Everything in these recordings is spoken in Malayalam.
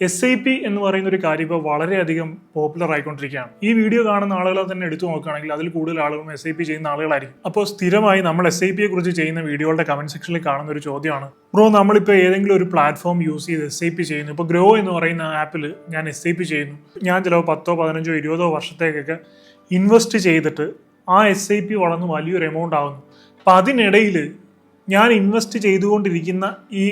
എസ് ഐ പി എന്ന് പറയുന്ന ഒരു കാര്യം ഇപ്പോൾ വളരെയധികം പോപ്പുലർ ആയിക്കൊണ്ടിരിക്കുകയാണ്. ഈ വീഡിയോ കാണുന്ന ആളുകളെ തന്നെ എടുത്തു നോക്കുകയാണെങ്കിൽ അതിൽ കൂടുതൽ ആളുകളും എസ് ഐ പി ചെയ്യുന്ന ആളുകളായിരിക്കും. അപ്പോൾ സ്ഥിരമായി നമ്മൾ എസ് ഐ പിയെ കുറിച്ച് ചെയ്യുന്ന വീഡിയോകളുടെ കമന്റ് സെക്ഷനിൽ കാണുന്ന ഒരു ചോദ്യമാണ്. ബ്രോ നമ്മളിപ്പോൾ ഏതെങ്കിലും ഒരു പ്ലാറ്റ്ഫോം യൂസ് ചെയ്ത് എസ് ഐ പി ചെയ്യുന്നു. ഇപ്പോൾ ഗ്രോ എന്ന് പറയുന്ന ആപ്പിൽ ഞാൻ എസ് ഐ പി ചെയ്യുന്നു. ഞാൻ ചിലപ്പോൾ പത്തോ പതിനഞ്ചോ ഇരുപതോ വർഷത്തേക്കൊക്കെ ഇൻവെസ്റ്റ് ചെയ്തിട്ട് ആ എസ് ഐ പി വളർന്ന് വലിയൊരു എമൗണ്ട് ആകുന്നു അപ്പം അതിനിടയിൽ ഞാൻ ഇൻവെസ്റ്റ് ചെയ്തുകൊണ്ടിരിക്കുന്ന ഈ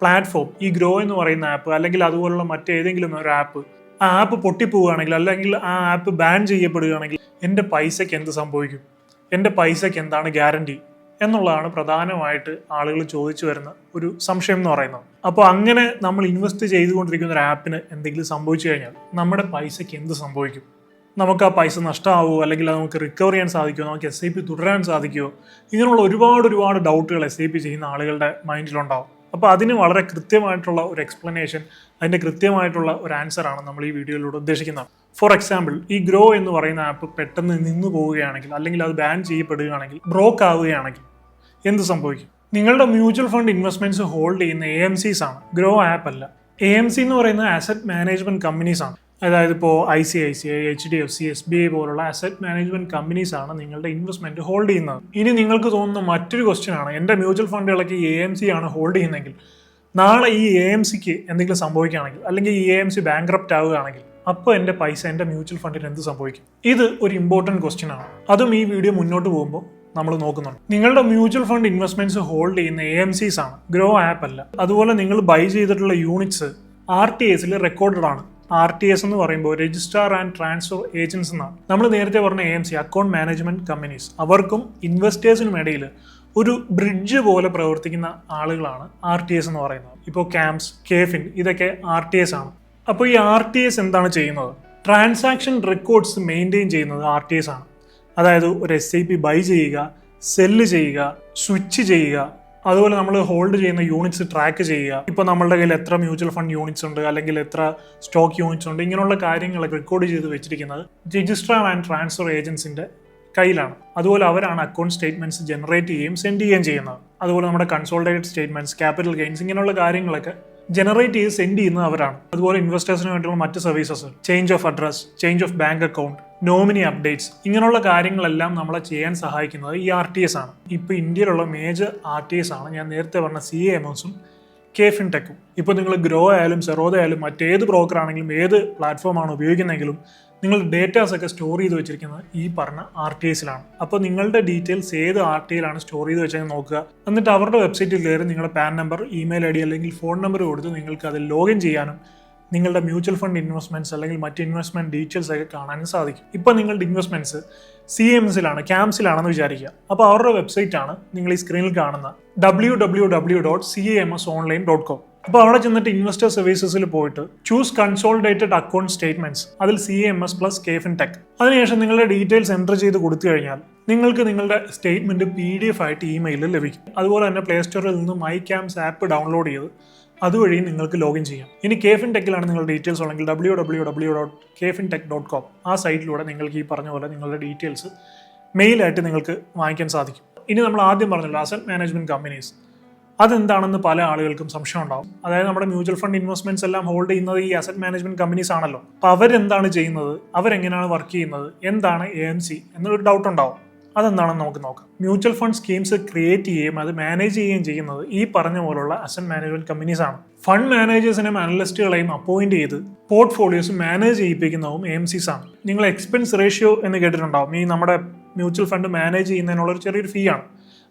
പ്ലാറ്റ്ഫോം ഈ ഗ്രോ എന്ന് പറയുന്ന ആപ്പ് അല്ലെങ്കിൽ അതുപോലുള്ള മറ്റേതെങ്കിലും ഒരു ആപ്പ് ആ ആപ്പ് പൊട്ടിപ്പോവുകയാണെങ്കിൽ അല്ലെങ്കിൽ ആ ആപ്പ് ബാൻ ചെയ്യപ്പെടുകയാണെങ്കിൽ എന്റെ പൈസയ്ക്ക് എന്ത് സംഭവിക്കും? എന്റെ പൈസയ്ക്ക് എന്താണ് ഗ്യാരണ്ടി എന്നുള്ളതാണ് പ്രധാനമായിട്ട് ആളുകൾ ചോദിച്ചു വരുന്ന ഒരു സംശയം എന്ന് പറയുന്നത്. അപ്പോൾ അങ്ങനെ നമ്മൾ ഇൻവെസ്റ്റ് ചെയ്തുകൊണ്ടിരിക്കുന്ന ഒരു ആപ്പിന് എന്തെങ്കിലും സംഭവിച്ചു കഴിഞ്ഞാൽ നമ്മുടെ പൈസയ്ക്ക് എന്ത് സംഭവിക്കും? നമുക്ക് ആ പൈസ നഷ്ടമാവുമോ? അല്ലെങ്കിൽ അത് നമുക്ക് റിക്കവർ ചെയ്യാൻ സാധിക്കുമോ? നമുക്ക് എസ് ഐ പി തുടരാൻ സാധിക്കുമോ? ഇങ്ങനെയുള്ള ഒരുപാട് ഒരുപാട് ഡൗട്ടുകൾ എസ് ഐ പി ചെയ്യുന്ന ആളുകളുടെ മൈൻഡിലുണ്ടാവും അപ്പോൾ അതിന് വളരെ കൃത്യമായിട്ടുള്ള ഒരു എക്സ്പ്ലനേഷൻ അതിന്റെ കൃത്യമായിട്ടുള്ള ഒരു ആൻസറാണ് നമ്മൾ ഈ വീഡിയോയിലൂടെ ഉദ്ദേശിക്കുന്നത്. ഫോർ എക്സാമ്പിൾ ഈ ഗ്രോ എന്ന് പറയുന്ന ആപ്പ് പെട്ടെന്ന് നിന്നു പോവുകയാണെങ്കിൽ അല്ലെങ്കിൽ അത് ബാൻ ചെയ്യപ്പെടുകയാണെങ്കിൽ ബ്രോക്ക് ആവുകയാണെങ്കിൽ എന്ത് സംഭവിക്കും? നിങ്ങളുടെ മ്യൂച്വൽ ഫണ്ട് ഇൻവെസ്റ്റ്മെന്റ്സ് ഹോൾഡ് ചെയ്യുന്ന എ എം സീസ് ആണ്. ഗ്രോ ആപ്പ് അല്ല. എ എം സി എന്ന് പറയുന്ന ആസറ്റ് മാനേജ്മെന്റ് കമ്പനീസ് ആണ്. അതായത് ഇപ്പോൾ I C I C I H D F C S B I പോലുള്ള അസറ്റ് മാനേജ്മെന്റ് കമ്പനീസ് ആണ് നിങ്ങളുടെ ഇൻവെസ്റ്റ്മെന്റ് ഹോൾഡ് ചെയ്യുന്നത്. ഇനി നിങ്ങൾക്ക് തോന്നുന്ന മറ്റൊരു ക്വസ്റ്റ്യൻ ആണ്. എന്റെ മ്യൂച്വൽ ഫണ്ടുകളൊക്കെ എ എം സി ആണ് ഹോൾഡ് ചെയ്യുന്നതെങ്കിൽ നാളെ ഈ എ എം സിക്ക് എന്തെങ്കിലും സംഭവിക്കുകയാണെങ്കിൽ അല്ലെങ്കിൽ ഈ എ എം സി ബാങ്ക്രപ്റ്റ് ആവുകയാണെങ്കിൽ അപ്പോൾ എന്റെ പൈസ എന്റെ മ്യൂച്വൽ ഫണ്ടിന് എന്ത് സംഭവിക്കും? ഇത് ഒരു ഇമ്പോർട്ടന്റ് ക്വസ്റ്റ്യൻ ആണ്. അതും ഈ വീഡിയോ മുന്നോട്ട് പോകുമ്പോൾ നമ്മൾ നോക്കുന്നുണ്ട്. നിങ്ങളുടെ മ്യൂച്വൽ ഫണ്ട് ഇൻവെസ്റ്റ്മെന്റ്സ് ഹോൾഡ് ചെയ്യുന്ന എ എം സീസ് ആണ്. ഗ്രോ ആപ്പ് അല്ല. അതുപോലെ നിങ്ങൾ ബൈ ചെയ്തിട്ടുള്ള യൂണിറ്റ്സ് ആർ ടി എസിൽ റെക്കോർഡഡ് ആണ്. ആർ ടി എസ് എന്ന് പറയുമ്പോൾ രജിസ്ട്രാർ ആൻഡ് ട്രാൻസ്ഫർ ഏജൻസ് എന്നാണ്. നമ്മൾ നേരത്തെ പറഞ്ഞ A M C account management companies അവർക്കും ഇൻവെസ്റ്റേഴ്സിനും ഇടയിൽ ഒരു ബ്രിഡ്ജ് പോലെ പ്രവർത്തിക്കുന്ന ആളുകളാണ് ആർ ടി എസ് എന്ന് പറയുന്നത്. ഇപ്പോൾ ക്യാമ്പ്സ് കേഫിൻ ഇതൊക്കെ ആർ ടി എസ് ആണ്. അപ്പോൾ ഈ ആർ ടി എസ് എന്താണ് ചെയ്യുന്നത്? ട്രാൻസാക്ഷൻ റെക്കോർഡ്സ് മെയിന്റെയിൻ ചെയ്യുന്നത് ആർ ടി എസ് ആണ്. അതായത് ഒരു എസ് ഐ പി ബൈ ചെയ്യുക സെല്ല് ചെയ്യുക സ്വിച്ച് ചെയ്യുക അതുപോലെ നമ്മൾ ഹോൾഡ് ചെയ്യുന്ന യൂണിറ്റ്സ് ട്രാക്ക് ചെയ്യുക. ഇപ്പോൾ നമ്മളുടെ കയ്യിൽ എത്ര മ്യൂച്വൽ ഫണ്ട് യൂണിറ്റ്സ് ഉണ്ട് അല്ലെങ്കിൽ എത്ര സ്റ്റോക്ക് യൂണിറ്റ്സ് ഉണ്ട് ഇങ്ങനെയുള്ള കാര്യങ്ങളൊക്കെ റെക്കോർഡ് ചെയ്ത് വെച്ചിരിക്കുന്നത് രജിസ്ട്രാർ ആൻഡ് ട്രാൻസ്ഫർ ഏജൻസിന്റെ കയ്യിലാണ്. അതുപോലെ അവരാണ് അക്കൗണ്ട് സ്റ്റേറ്റ്മെന്റ്സ് ജനറേറ്റ് ചെയ്യുകയും സെൻഡ് ചെയ്യുകയും ചെയ്യുന്നത്. അതുപോലെ നമ്മുടെ കൺസോൾട്ടേറ്റഡ് സ്റ്റേറ്റ്മെന്റ്സ് ക്യാപിറ്റൽ ഗെയിൻസ് ഇങ്ങനെയുള്ള കാര്യങ്ങളൊക്കെ ജനറേറ്റ് ചെയ്ത് സെൻഡ് ചെയ്യുന്നത് അവരാണ്. അതുപോലെ ഇൻവെസ്റ്റേഴ്സിന് വേണ്ടിയുള്ള മറ്റ് services change of address change of bank account nominee updates ഇങ്ങനെയുള്ള കാര്യങ്ങളെല്ലാം നമ്മളെ ചെയ്യാൻ സഹായിക്കുന്നത് ഈ ആർ ടി എസ് ആണ്. ഇപ്പോൾ ഇന്ത്യയിലുള്ള മേജർ ആർ ടി എസ് ആണ്. ഞാൻ നേരത്തെ പറഞ്ഞ സി എ എംഎസും കെ ഫിൻടെക്കും ഇപ്പോൾ നിങ്ങൾ ഗ്രോ ആയാലും സെറോദ ആയാലും മറ്റേത് ബ്രോക്കർ ആണെങ്കിലും ഏത് പ്ലാറ്റ്ഫോമാണ് ഉപയോഗിക്കുന്നതെങ്കിലും നിങ്ങൾ ഡേറ്റാസ് ഒക്കെ സ്റ്റോർ ചെയ്ത് വെച്ചിരിക്കുന്നത് ഈ പറഞ്ഞ ആർ ടി എസിലാണ് അപ്പോൾ നിങ്ങളുടെ ഡീറ്റെയിൽസ് ഏത് ആർ ടി എയിലാണ് സ്റ്റോർ ചെയ്ത് വെച്ചാൽ നോക്കുക. എന്നിട്ട് അവരുടെ വെബ്സൈറ്റിൽ കയറി നിങ്ങളുടെ PAN number email I D അല്ലെങ്കിൽ ഫോൺ നമ്പർ കൊടുത്ത് നിങ്ങൾക്ക് അതിൽ ലോഗിൻ ചെയ്യാനും നിങ്ങളുടെ മ്യൂച്വൽ ഫണ്ട് ഇൻവെസ്റ്റ്മെന്റ്സ് അല്ലെങ്കിൽ മറ്റ് ഇൻവെസ്റ്റ്മെന്റ് ഡീറ്റെയിൽസ് ഒക്കെ കാണാനും സാധിക്കും. ഇപ്പോൾ നിങ്ങളുടെ ഇൻവെസ്റ്റ്മെന്റ്സ് സി എംസിലാണ് ക്യാമ്പ്സിലാണെന്ന് വിചാരിക്കുക. അപ്പോൾ അവരുടെ വെബ്സൈറ്റ് ആണ് നിങ്ങൾ ഈ സ്ക്രീനിൽ കാണുന്ന W W W dot C M S online dot com അപ്പോൾ അവിടെ ചെന്നിട്ട് ഇൻവെസ്റ്റർ സർവീസസിൽ പോയിട്ട് ചൂസ് കൺസോൾഡേറ്റഡ് അക്കൗണ്ട് സ്റ്റേറ്റ്മെന്റ്സ് അതിൽ C M S plus KFin tech അതിനുശേഷം നിങ്ങളുടെ ഡീറ്റെയിൽസ് എന്റർ ചെയ്ത് കൊടുത്തു കഴിഞ്ഞാൽ നിങ്ങൾക്ക് നിങ്ങളുടെ സ്റ്റേറ്റ്മെന്റ് പി ഡി എഫ് ആയിട്ട് ഇമെയിലിൽ ലഭിക്കും. അതുപോലെ തന്നെ പ്ലേ സ്റ്റോറിൽ നിന്ന് മൈ ക്യാംസ് ആപ്പ് ഡൗൺലോഡ് ചെയ്ത് അതുവഴി നിങ്ങൾക്ക് ലോഗിൻ ചെയ്യാം. ഇനി കേഫിൻ ടെക്കിലാണ് നിങ്ങളുടെ ഡീറ്റെയിൽസ് ഉണ്ടെങ്കിൽ W W W dot KFin tech dot com ആ സൈറ്റിലൂടെ നിങ്ങൾക്ക് ഈ പറഞ്ഞ പോലെ നിങ്ങളുടെ ഡീറ്റെയിൽസ് മെയിലായിട്ട് നിങ്ങൾക്ക് വാങ്ങിക്കാൻ സാധിക്കും. ഇനി നമ്മൾ ആദ്യം പറഞ്ഞല്ലോ അസറ്റ് മാനേജ്മെന്റ് കമ്പനീസ് അതെന്താണെന്ന് പല ആളുകൾക്കും സംശയം ഉണ്ടാവും. അതായത് നമ്മുടെ മ്യൂച്വൽ ഫണ്ട് ഇൻവെസ്റ്റ്മെന്റ്സ് എല്ലാം ഹോൾഡ് ചെയ്യുന്നത് ഈ അസറ്റ് മാനേജ്മെന്റ് കമ്പനീസ് ആണല്ലോ. അപ്പോൾ അവരെന്താണ് ചെയ്യുന്നത്? അവരെങ്ങനെയാണ് വർക്ക് ചെയ്യുന്നത്? എന്താണ് എ എം സി എന്നൊരു ഡൗട്ട് ഉണ്ടാവും. അതെന്താണെന്ന് നമുക്ക് നോക്കാം. മ്യൂച്വൽ ഫണ്ട് സ്കീംസ് ക്രിയേറ്റ് ചെയ്യുകയും അത് മാനേജ് ചെയ്യുകയും ചെയ്യുന്നത് ഈ പറഞ്ഞ പോലുള്ള അസറ്റ് മാനേജ്മെന്റ് കമ്പനീസ് ആണ്. ഫണ്ട് മാനേജേഴ്സിനെയും അനലിസ്റ്റുകളെയും അപ്പോയിന്റ് ചെയ്ത് പോർട്ട്ഫോളിയോസ് മാനേജ് ചെയ്യിപ്പിക്കുന്നതും എം സിസ് ആണ്. നിങ്ങൾ എക്സ്പെൻസ് റേഷ്യോ എന്ന് കേട്ടിട്ടുണ്ടാവും. ഈ നമ്മുടെ മ്യൂച്വൽ ഫണ്ട് മാനേജ് ചെയ്യുന്നതിനുള്ള ഒരു ചെറിയൊരു ഫീ ആണ്.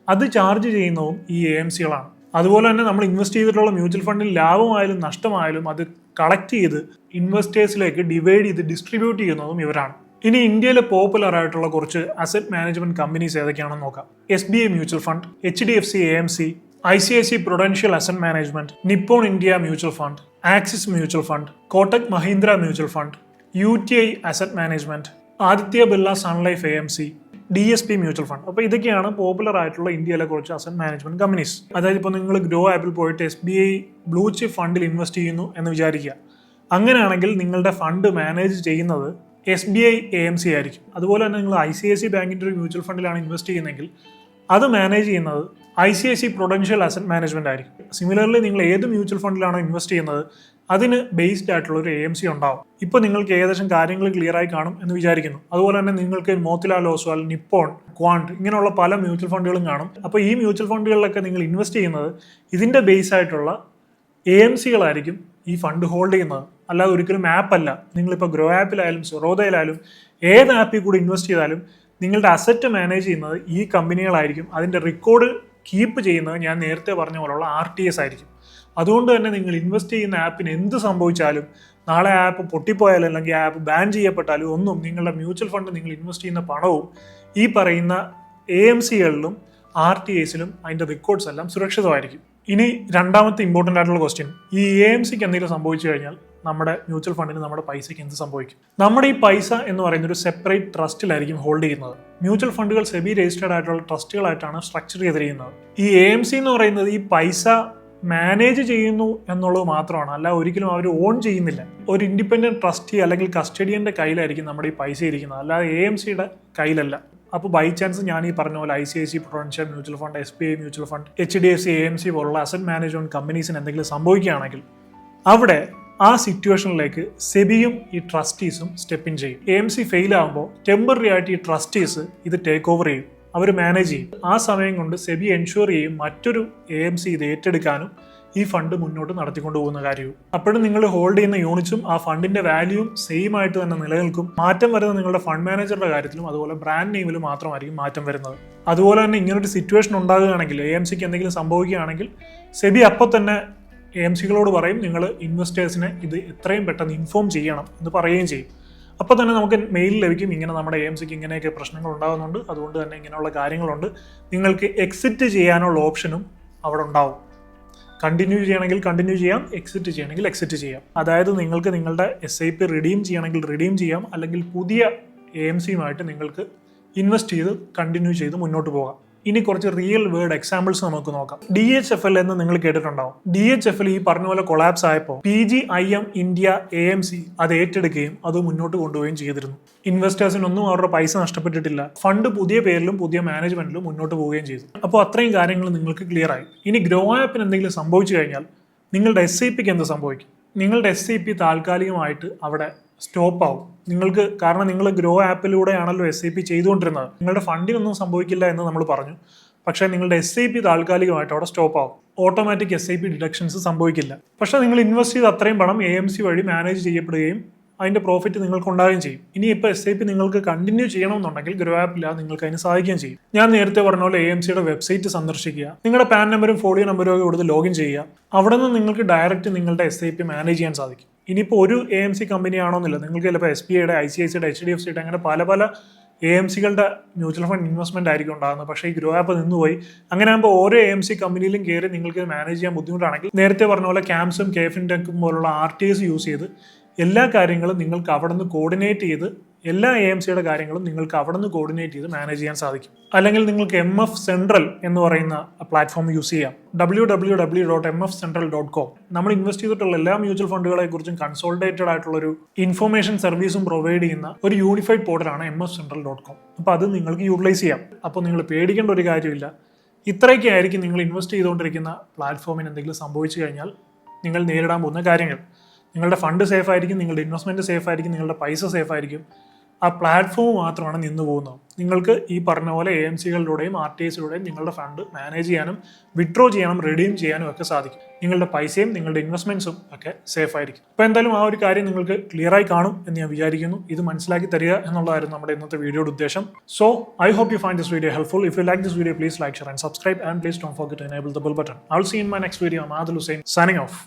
അത് ചാർജ് ചെയ്യുന്നതും ഈ എ സികളാണ് അതുപോലെ തന്നെ നമ്മൾ ഇൻവെസ്റ്റ് ചെയ്തിട്ടുള്ള മ്യൂച്വൽ ഫണ്ടിൽ ലാഭമായാലും നഷ്ടമായാലും അത് കളക്ട് ചെയ്ത് ഇൻവെസ്റ്റേഴ്സിലേക്ക് ഡിവൈഡ് ചെയ്ത് ഡിസ്ട്രിബ്യൂട്ട് ചെയ്യുന്നതും ഇവരാണ്. ഇനി ഇന്ത്യയിൽ പോപ്പുലർ ആയിട്ടുള്ള കുറച്ച് അസറ്റ് മാനേജ്മെന്റ് കമ്പനീസ് ഏതൊക്കെയാണെന്ന് നോക്കാം. S B I mutual fund H D F C A M C I C I C Prudential asset management Nippon India mutual fund axis mutual fund Kotak Mahindra mutual fund U T I asset management Aditya Birla Sun Life A M C D S P mutual fund അപ്പോൾ ഇതൊക്കെയാണ് പോപ്പുലർ ആയിട്ടുള്ള ഇന്ത്യയിലെ കുറച്ച് അസറ്റ് മാനേജ്മെന്റ് കമ്പനീസ് അതായത് ഇപ്പോൾ നിങ്ങൾ ഗ്രോ ആപ്പിൽ പോയിട്ട് S B I blue chip ഫണ്ടിൽ ഇൻവെസ്റ്റ് ചെയ്യുന്നു എന്ന് വിചാരിക്കുക. അങ്ങനെയാണെങ്കിൽ നിങ്ങളുടെ ഫണ്ട് മാനേജ് ചെയ്യുന്നത് S B I A M C ആയിരിക്കും. അതുപോലെ തന്നെ നിങ്ങൾ ഐ സി ഐ സി ബാങ്കിന്റെ ഒരു മ്യൂച്വൽ ഫണ്ടിലാണ് ഇൻവെസ്റ്റ് ചെയ്യുന്നതെങ്കിൽ അത് മാനേജ് ചെയ്യുന്നത് I C I C prudential asset management ആയിരിക്കും. സിമിലർലി നിങ്ങൾ ഏത് മ്യൂച്വൽ ഫണ്ടിലാണോ ഇൻവെസ്റ്റ് ചെയ്യുന്നത് അതിന് ബേസ്ഡ് ആയിട്ടുള്ള ഒരു എ എം സി ഉണ്ടാവും. ഇപ്പോൾ നിങ്ങൾക്ക് ഏകദേശം കാര്യങ്ങൾ ക്ലിയർ ആയി കാണും എന്ന് വിചാരിക്കുന്നു. അതുപോലെ തന്നെ നിങ്ങൾക്ക് മോത്തിലാൽ ഓസ്വാൽ നിപ്പോൺ ക്വാണ്ട് ഇങ്ങനെയുള്ള പല മ്യൂച്വൽ ഫണ്ടുകളും കാണും. അപ്പോൾ ഈ മ്യൂച്വൽ ഫണ്ടുകളിലൊക്കെ നിങ്ങൾ ഇൻവെസ്റ്റ് ചെയ്യുന്നത് ഇതിന്റെ ബേസ് ആയിട്ടുള്ള എ എം സികളായിരിക്കും ഈ ഫണ്ട് ഹോൾഡ് ചെയ്യുന്നത്. അല്ലാതെ ഒരിക്കലും ആപ്പ് അല്ല. നിങ്ങളിപ്പോൾ ഗ്രോ ആപ്പിലായാലും സൊറോദയിലായാലും ഏത് ആപ്പിൽ കൂടി ഇൻവെസ്റ്റ് ചെയ്താലും നിങ്ങളുടെ അസറ്റ് മാനേജ് ചെയ്യുന്നത് ഈ കമ്പനികളായിരിക്കും. അതിന്റെ റെക്കോർഡ് കീപ്പ് ചെയ്യുന്നത് ഞാൻ നേരത്തെ പറഞ്ഞ പോലുള്ള ആർ ടി എസ് ആയിരിക്കും. അതുകൊണ്ട് തന്നെ നിങ്ങൾ ഇൻവെസ്റ്റ് ചെയ്യുന്ന ആപ്പിന് എന്ത് സംഭവിച്ചാലും നാളെ ആപ്പ് പൊട്ടിപ്പോയാലും അല്ലെങ്കിൽ ആപ്പ് ബാൻ ചെയ്യപ്പെട്ടാലും ഒന്നും നിങ്ങളുടെ മ്യൂച്വൽ ഫണ്ട് നിങ്ങൾ ഇൻവെസ്റ്റ് ചെയ്യുന്ന പണവും ഈ പറയുന്ന എ എം സികളിലും ആർ ടി എസിലും അതിന്റെ റെക്കോർഡ്സ് എല്ലാം സുരക്ഷിതമായിരിക്കും. ഇനി രണ്ടാമത്തെ ഇമ്പോർട്ടന്റ് ആയിട്ടുള്ള ക്വസ്റ്റ്യൻ ഈ എ എം സിക്ക് എന്തെങ്കിലും സംഭവിച്ചു കഴിഞ്ഞാൽ നമ്മുടെ മ്യൂച്വൽ ഫണ്ടിന് നമ്മുടെ പൈസയ്ക്ക് എന്ത് സംഭവിക്കും? നമ്മുടെ ഈ പൈസ എന്ന് പറയുന്ന ഒരു സെപ്പറേറ്റ് ട്രസ്റ്റിലായിരിക്കും ഹോൾഡ് ചെയ്യുന്നത്. മ്യൂച്വൽ ഫണ്ടുകൾ സെബി രജിസ്റ്റേഡ് ആയിട്ടുള്ള ട്രസ്റ്റുകളായിട്ടാണ് സ്ട്രക്ചർ ചെയ്തിരിക്കുന്നത്. ഈ എ എം സി എന്ന് പറയുന്നത് ഈ പൈസ മാനേജ് ചെയ്യുന്നു എന്നുള്ളത് മാത്രമാണ്. അല്ല ഒരിക്കലും അവർ ഓൺ ചെയ്യുന്നില്ല. ഒരു ഇൻഡിപെൻഡന്റ് ട്രസ്റ്റി അല്ലെങ്കിൽ കസ്റ്റഡിയന്റെ കയ്യിലായിരിക്കും നമ്മുടെ ഈ പൈസ ഇരിക്കുന്നത്. അല്ലാതെ എ എം സിയുടെ കയ്യിലല്ല. അപ്പോൾ ബൈ ചാൻസ് ഞാൻ ഈ പറഞ്ഞ പോലെ I C I C Prudential mutual fund S B I mutual fund H D F C A M C പോലുള്ള അസറ്റ് മാനേജ്മെന്റ് കമ്പനീസിന് എന്തെങ്കിലും സംഭവിക്കുകയാണെങ്കിൽ അവിടെ ആ സിറ്റുവേഷനിലേക്ക് സെബിയും ഈ ട്രസ്റ്റീസും സ്റ്റെപ്പിൻ ചെയ്യും. എ എം സി ഫെയിൽ ആകുമ്പോൾ ടെമ്പററി ആയിട്ട് ഈ ട്രസ്റ്റീസ് ഇത് ടേക്ക് ഓവർ ചെയ്യും. അവർ മാനേജ് ചെയ്യും. ആ സമയം കൊണ്ട് സെബി എൻഷുർ ചെയ്യും മറ്റൊരു എ എം സി ഇത് ഏറ്റെടുക്കാനും ഈ ഫണ്ട് മുന്നോട്ട് നടത്തിക്കൊണ്ടു പോകുന്ന കാര്യവും. അപ്പോഴും നിങ്ങൾ ഹോൾഡ് ചെയ്യുന്ന യൂണിറ്റ്സും ആ ഫണ്ടിന്റെ വാല്യൂവും സെയിം ആയിട്ട് തന്നെ നിലനിൽക്കും. മാറ്റം വരുന്ന നിങ്ങളുടെ ഫണ്ട് മാനേജറുടെ കാര്യത്തിലും അതുപോലെ ബ്രാൻഡ് നെയിമിലും മാത്രമായിരിക്കും മാറ്റം വരുന്നത്. അതുപോലെ തന്നെ ഇങ്ങനൊരു സിറ്റുവേഷൻ ഉണ്ടാകുകയാണെങ്കിൽ എ എം സിക്ക് എന്തെങ്കിലും സംഭവിക്കുകയാണെങ്കിൽ സെബി അപ്പോൾ തന്നെ എ സികളോട് പറയും നിങ്ങൾ ഇൻവെസ്റ്റേഴ്സിനെ ഇത് എത്രയും പെട്ടെന്ന് ഇൻഫോം ചെയ്യണം എന്ന് പറയുകയും ചെയ്യും. അപ്പോൾ തന്നെ നമുക്ക് മെയിൽ ലഭിക്കും ഇങ്ങനെ നമ്മുടെ എം സിക്ക് ഇങ്ങനെയൊക്കെ പ്രശ്നങ്ങൾ ഉണ്ടാകുന്നുണ്ട് അതുകൊണ്ട് തന്നെ ഇങ്ങനെയുള്ള കാര്യങ്ങളുണ്ട്. നിങ്ങൾക്ക് എക്സിറ്റ് ചെയ്യാനുള്ള ഓപ്ഷനും അവിടെ ഉണ്ടാവും. കണ്ടിന്യൂ ചെയ്യണമെങ്കിൽ കണ്ടിന്യൂ ചെയ്യാം എക്സിറ്റ് ചെയ്യണമെങ്കിൽ എക്സിറ്റ് ചെയ്യാം. അതായത് നിങ്ങൾക്ക് നിങ്ങളുടെ എസ് ഐ പി റിഡീം ചെയ്യണമെങ്കിൽ റിഡീം ചെയ്യാം അല്ലെങ്കിൽ പുതിയ എ എം സിയുമായിട്ട് നിങ്ങൾക്ക് ഇൻവെസ്റ്റ് ചെയ്ത് കണ്ടിന്യൂ ചെയ്ത് മുന്നോട്ട് പോകാം. ഇനി കുറച്ച് റിയൽ വേർഡ് എക്സാമ്പിൾസ് നമുക്ക് നോക്കാം. ഡി എച്ച് എഫ് എൽ എന്ന് നിങ്ങൾ കേട്ടിട്ടുണ്ടാവും. ഡി എച്ച് എഫ് എൽ ഈ പറഞ്ഞ പോലെ കൊളാപ്സ് ആയപ്പോൾ P G I M India A M C അത് ഏറ്റെടുക്കുകയും അത് മുന്നോട്ട് കൊണ്ടുപോവുകയും ചെയ്തിരുന്നു. ഇൻവെസ്റ്റേഴ്സിനൊന്നും അവരുടെ പൈസ നഷ്ടപ്പെട്ടിട്ടില്ല. ഫണ്ട് പുതിയ പേരിലും പുതിയ മാനേജ്മെന്റിലും മുന്നോട്ട് പോവുകയും ചെയ്തു. അപ്പോൾ അത്രയും കാര്യങ്ങൾ നിങ്ങൾക്ക് ക്ലിയർ ആയി. ഇനി ഗ്രോ ആപ്പിന് എന്തെങ്കിലും സംഭവിച്ചു കഴിഞ്ഞാൽ നിങ്ങളുടെ എസ് ഐ പിക്ക് എന്ത് സംഭവിക്കും? നിങ്ങളുടെ എസ് ഐ പി താൽക്കാലികമായിട്ട് അവിടെ സ്റ്റോപ്പ് ആവും നിങ്ങൾക്ക് കാരണം നിങ്ങൾ ഗ്രോ ആപ്പിലൂടെയാണല്ലോ എസ് ഐ പി ചെയ്തുകൊണ്ടിരുന്നത്. നിങ്ങളുടെ ഫണ്ടിനൊന്നും സംഭവിക്കില്ല എന്ന് നമ്മൾ പറഞ്ഞു. പക്ഷേ നിങ്ങളുടെ എസ് ഐ പി താൽക്കാലികമായിട്ട് അവിടെ സ്റ്റോപ്പ് ആവും automatic S I P deductions സംഭവിക്കില്ല. പക്ഷേ നിങ്ങൾ ഇൻവെസ്റ്റ് ചെയ്ത് അത്രയും പണം എ എം സി വഴി മാനേജ് ചെയ്യപ്പെടുകയും അതിന്റെ പ്രോഫിറ്റ് നിങ്ങൾക്ക് ഉണ്ടാവുകയും ചെയ്യും. ഇനി എസ് ഐ പി നിങ്ങൾക്ക് കണ്ടിന്യൂ ചെയ്യണമെന്നുണ്ടെങ്കിൽ ഗ്രോ ആപ്പില്ല നിങ്ങൾക്ക് അതിന് സാധിക്കുകയും ചെയ്യും. ഞാൻ നേരത്തെ പറഞ്ഞ പോലെ എ എം സിയുടെ വെബ്സൈറ്റ് സന്ദർശിക്കുക. നിങ്ങളുടെ പാൻ നമ്പറും ഫോളിയോ നമ്പറും ഒക്കെ കൊടുത്ത് ലോഗിൻ ചെയ്യുക. അവിടെ നിന്ന് നിങ്ങൾക്ക് ഡയറക്റ്റ് നിങ്ങളുടെ എസ് ഐ പി മാനേജ് ചെയ്യാൻ സാധിക്കും. ഇനിയിപ്പോൾ ഒരു എ എം സി കമ്പനി ആണോന്നില്ല. നിങ്ങൾക്ക് ചിലപ്പോൾ എസ് ബി ഐയുടെ ഐ സി ഐ സിയുടെ എച്ച് ഡി എഫ് സിയുടെ അങ്ങനെ പല പല എ എം സികളുടെ മ്യൂച്വൽ ഫണ്ട് ഇൻവെസ്റ്റ്മെന്റ് ആയിരിക്കും ഉണ്ടാകുന്നത് പക്ഷേ ഈ ഗ്രോ ആപ്പ് നിന്നുപോയി. അങ്ങനെ ആകുമ്പോൾ ഓരോ എ എം സി കമ്പനിയിലും കയറി നിങ്ങൾക്ക് മാനേജ് ചെയ്യാൻ ബുദ്ധിമുട്ടാണെങ്കിൽ നേരത്തെ പറഞ്ഞ പോലെ ക്യാംസും കെ ഫിൻടെക്കും പോലുള്ള ആർ ടി എസ് യൂസ് ചെയ്ത് എല്ലാ കാര്യങ്ങളും നിങ്ങൾക്ക് അവിടെ നിന്ന് കോർഡിനേറ്റ് ചെയ്ത് എല്ലാ എ എം സിയുടെ കാര്യങ്ങളും നിങ്ങൾക്ക് അവിടെ നിന്ന് കോർഡിനേറ്റ് ചെയ്ത് മാനേജ് ചെയ്യാൻ സാധിക്കും. അല്ലെങ്കിൽ നിങ്ങൾക്ക് എം എഫ് സെൻട്രൽ എന്ന് പറയുന്ന പ്ലാറ്റ്ഫോം യൂസ് ചെയ്യാം. W W W dot M F Central dot com നമ്മൾ ഇൻവെസ്റ്റ് ചെയ്തിട്ടുള്ള എല്ലാ മ്യൂച്വൽ ഫണ്ടുകളെ കുറിച്ചും കൺസോൾട്ടേറ്റഡ് ആയിട്ടുള്ള ഒരു ഇൻഫർമേഷൻ സർവീസും പ്രൊവൈഡ് ചെയ്യുന്ന ഒരു unified പോർട്ടലാണ് M F Central dot com അപ്പോൾ അത് നിങ്ങൾക്ക് യൂട്ടിലൈസ് ചെയ്യാം. അപ്പോൾ നിങ്ങൾ പേടിക്കേണ്ട ഒരു കാര്യമില്ല. ഇത്രയൊക്കെ ആയിരിക്കും നിങ്ങൾ ഇൻവെസ്റ്റ് ചെയ്തുകൊണ്ടിരിക്കുന്ന പ്ലാറ്റ്ഫോമിന് എന്തെങ്കിലും സംഭവിച്ചു കഴിഞ്ഞാൽ നിങ്ങൾ നേരിടാൻ പോകുന്ന കാര്യങ്ങൾ. നിങ്ങളുടെ ഫണ്ട് സേഫ് ആയിരിക്കും നിങ്ങളുടെ ഇൻവെസ്റ്റ്മെന്റ് സേഫ് ആയിരിക്കും നിങ്ങളുടെ പൈസ സേഫ് ആയിരിക്കും. ആ പ്ലാറ്റ്ഫോം മാത്രമാണ് നിന്ന് പോകുന്നത്. നിങ്ങൾക്ക് ഈ പറഞ്ഞ പോലെ എ എം സികളിലൂടെയും ആർ ടി എസിലൂടെയും നിങ്ങളുടെ ഫണ്ട് മാനേജ് ചെയ്യാനും വിഡ്രോ ചെയ്യാനും റിഡീം ചെയ്യാനും ഒക്കെ സാധിക്കും. നിങ്ങളുടെ പൈസയും നിങ്ങളുടെ ഇൻവെസ്റ്റ്മെന്റ്സും ഒക്കെ സേഫ് ആയിരിക്കും. അപ്പോൾ എന്തായാലും ആ ഒരു കാര്യം നിങ്ങൾക്ക് ക്ലിയറായി കാണും എന്ന് ഞാൻ വിചാരിക്കുന്നു. ഇത് മനസ്സിലാക്കി തരിക എന്നുള്ളതായിരുന്നു നമ്മുടെ ഇന്നത്തെ വീഡിയോയുടെ ഉദ്ദേശം. So I hope you find this video helpful if you like this video please like share and subscribe and please don't forget enable the bell button I will see in my next video Adil Hussain signing of